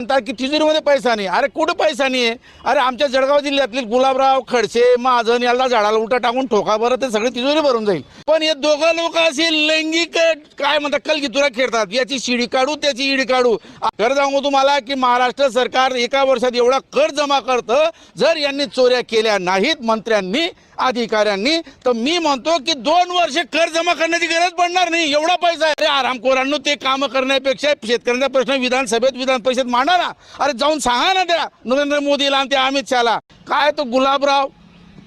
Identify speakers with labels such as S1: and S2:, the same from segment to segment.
S1: म्हणतात की तिजोरीमध्ये पैसा नाही. अरे कुठं पैसा नाही आहे अरे आमच्या जळगाव जिल्ह्यातील गुलाबराव खडसे महाजन याला झाडाला उलटा टाकून ठोका बरं ते सगळे तिजोरी भरून जाईल. पण हे दोघं लोक असे लैंगिक काय म्हणतात कलगीतुरा खेळतात. याची शिडी काढू त्याची इडी काढू. खरं सांगू तुम्हाला की महाराष्ट्र सरकार एका वर्षात एवढा कर जमा करतं जर यांनी चोऱ्या केल्या नाहीत मंत्र्यांनी अधिकाऱ्यांनी तर मी म्हणतो की दोन वर्ष कर जमा करण्याची गरज पडणार नाही. एवढा पैसा आहे अरे आरामखोरांनो ते कामं करण्यापेक्षा शेतकऱ्यांचा प्रश्न विधानसभेत विधान परिषद मांडा ना अरे जाऊन सांगा ना त्या नरेंद्र मोदीला आणि त्या अमित शहाला. काय तो गुलाबराव?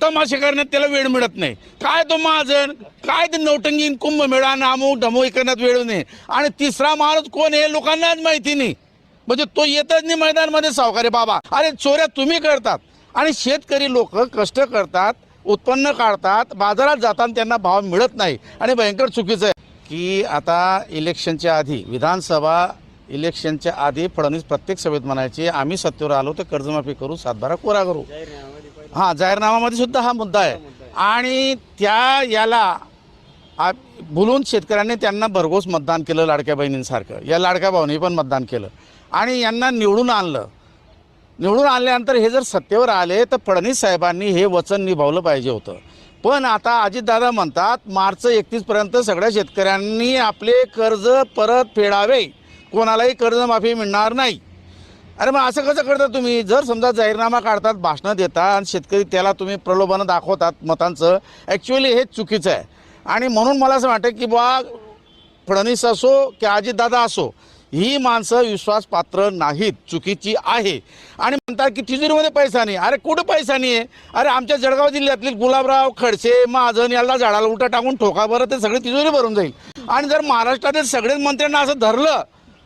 S1: तमाशे करण्यात त्याला वेळ मिळत नाही. काय तो महाजन? काय ते नौटंगी कुंभमेळा नामूक ढमोई करण्यात वेळ नाही. आणि तिसरा माणूस कोण हे लोकांनाच माहिती नाही. म्हणजे तो येतच नाही मैदानमध्ये सावकारे बाबा. अरे चोऱ्या तुम्ही करतात. आणि शेतकरी लोक कष्ट करतात. उत्पन्न काढतात बाजारात जाताना त्यांना भाव मिळत नाही आणि भयंकर चुकीचं आहे. की आता इलेक्शनच्या आधी विधानसभा इलेक्शनच्या आधी फडणवीस प्रत्येक सभेत म्हणायचे आम्ही सत्तेवर आलो तर कर्जमाफी करू सातबारा कोरा करू. हां जाहीरनामामध्ये सुद्धा हा मुद्दा आहे. आणि त्या याला भुलून शेतकऱ्यांनी त्यांना भरघोस मतदान केलं लाडक्या बहिणींसारखं. या लाडक्या भाऊनी पण मतदान केलं. आणि यांना निवडून आणलं. निवडून आणल्यानंतर हे जर सत्तेवर आले तर फडणवीस साहेबांनी हे वचन निभावलं पाहिजे होतं. पण आता अजितदादा म्हणतात मार्च एकतीसपर्यंत सगळ्या शेतकऱ्यांनी आपले कर्ज परत फेडावे. कोणालाही कर्जमाफी मिळणार नाही. अरे मग असं कसं करता तुम्ही? जर समजा जाहीरनामा काढतात भाषणं देता आणि शेतकरी त्याला तुम्ही प्रलोभनं दाखवतात मतांचं ॲक्च्युअली हे चुकीचं आहे. आणि म्हणून मला असं वाटतं की बा फडणवीस असो की अजितदादा असो ही माणसं विश्वासपात्र नाहीत चुकीची आहे. आणि म्हणतात की तिजोरीमध्ये पैसा नाही. अरे कुठं पैसा नाही आहे अरे आमच्या जळगाव जिल्ह्यातील गुलाबराव खडसे महाजन याला झाडाला उलटा टाकून ठोका बरं ते सगळी तिजोरी भरून जाईल. आणि जर महाराष्ट्रातील सगळेच मंत्र्यांना असं धरलं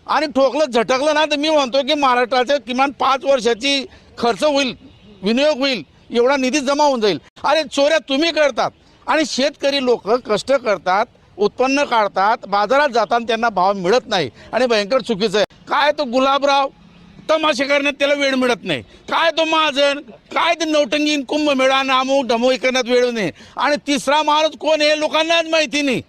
S1: आणि ठोकलं झटकलं ना तर मी म्हणतो की महाराष्ट्राच्या किमान पाच वर्षाची खर्च होईल विनियोग होईल एवढा निधी जमा होऊन जाईल. अरे चोऱ्या तुम्ही करतात. आणि शेतकरी लोक कष्ट करतात उत्पन्न काढतात बाजारात जाताना त्यांना भाव मिळत नाही आणि भयंकर चुकीचं आहे. काय तो गुलाबराव तमाशे करण्यात त्याला वेळ मिळत नाही. काय तो महाजन काय ते नौटंगी कुंभमेळा नामूक ढमू करण्यात वेळ नाही. आणि तिसरा माणूस कोण हे लोकांनाच माहिती नाही.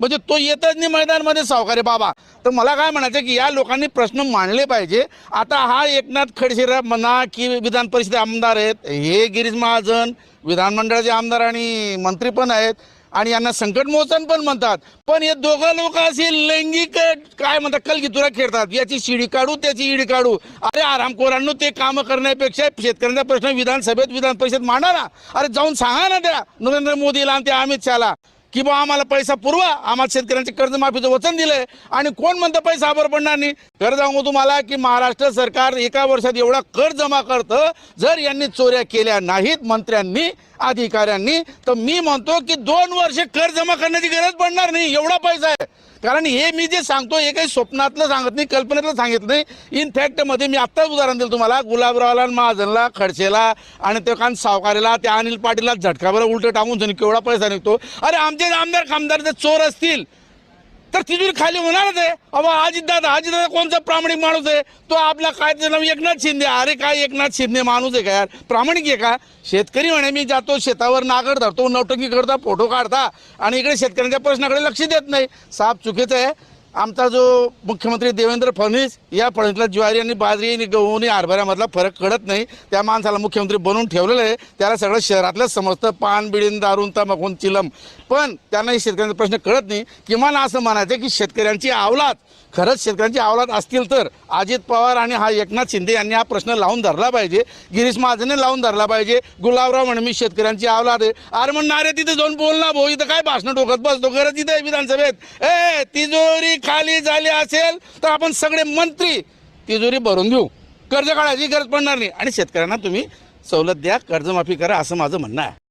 S1: म्हणजे तो येतच नाही मैदानमध्ये सावकारे बाबा. तर मला काय म्हणायचं की या लोकांनी प्रश्न मांडले पाहिजे. आता हा एकनाथ खडसेरा म्हणा की विधान परिषद आमदार आहेत हे गिरीश महाजन विधानमंडळाचे आमदार आणि मंत्री पण आहेत. आणि यांना संकटमोचन पण म्हणतात. पण हे दोघं लोक असे लैंगिक काय म्हणतात कलगीतुरा खेळतात. याची शिडी काढू त्याची इडी काढू. अरे आरामखोरांनो ते काम करण्यापेक्षा शेतकऱ्यांचा प्रश्न विधानसभेत विधान परिषद मांडा ना अरे जाऊन सांगा ना त्या नरेंद्र मोदीला आणि त्या अमित शहाला की बा आम्हाला पैसा पुरवा आम्हाला शेतकऱ्यांचे कर्जमाफीचं वचन दिलंय. आणि कोण म्हणतं पैसा आबर पडणार नाही? कर सांगू तुम्हाला की महाराष्ट्र सरकार एका वर्षात एवढा कर जमा करतं जर यांनी चोऱ्या केल्या नाहीत मंत्र्यांनी अधिकाऱ्यांनी तर मी म्हणतो की दोन वर्ष कर जमा करण्याची गरज पडणार नाही एवढा पैसा आहे. कारण हे मी जे सांगतो हे काही स्वप्नातलं सांगत नाही कल्पनेतलं सांगितलं नाही. इनफॅक्टमध्ये मी आत्ताच उदाहरण दिलं तुम्हाला. गुलाबरावला आणि महाजनला खडसेला आणि ते कान सावकारेला त्या अनिल पाटीलला झटका बरं उलटं टाकून केवढा पैसा निघतो. अरे आमचे आमदार खामदार जर चोर असतील. तर तिथून खाली होणारच आहे. अबा अजितदादा अजितदादा कोणता प्रामाणिक माणूस आहे? तो आपला काय त्याचं नाव? एकनाथ शिंदे. अरे काय एकनाथ शिंदे माणूस आहे का यार? प्रामाणिक आहे का? शेतकरी म्हणे मी जातो शेतावर नागर धरतो नवटंकी करता फोटो काढता आणि इकडे शेतकऱ्यांच्या प्रश्नाकडे लक्ष देत नाही. साप चुकीचं आहे. आमचा जो मुख्यमंत्री देवेंद्र फडणवीस या फडणवीसला ज्वारी आणि बाजरी आणि गहू आणि हरभऱ्यामधला फरक कळत नाही. त्या माणसाला मुख्यमंत्री बनवून ठेवलेलं आहे. त्याला सगळं शहरातलंच समजतं. पान बिडीन दारून तमाखून चिलम. पण त्यांना शेतकऱ्यांचा प्रश्न कळत नाही. किमान असं म्हणायचं की शेतकऱ्यांची आवलात खरंच शेतकऱ्यांची आवलात असतील तर अजित पवार आणि हा एकनाथ शिंदे यांनी हा प्रश्न लावून धरला पाहिजे. गिरीश महाजनने लावून धरला पाहिजे. गुलाबराव म्हणे मी शेतकऱ्यांची आवलात आहे. अरे म्हणणार तिथे जाऊन बोल ना भाऊ. इथं काय भाषण डोकत बसतो? गरज तिथे विधानसभेत. ए तिजोरी खाली झाली असेल तर आपण सगळे मंत्री तिजोरी भरून देऊ कर्ज काढायची गरज पडणार नाही. आणि शेतकऱ्यांना तुम्ही सवलत द्या कर्जमाफी करा असं माझं म्हणणं आहे.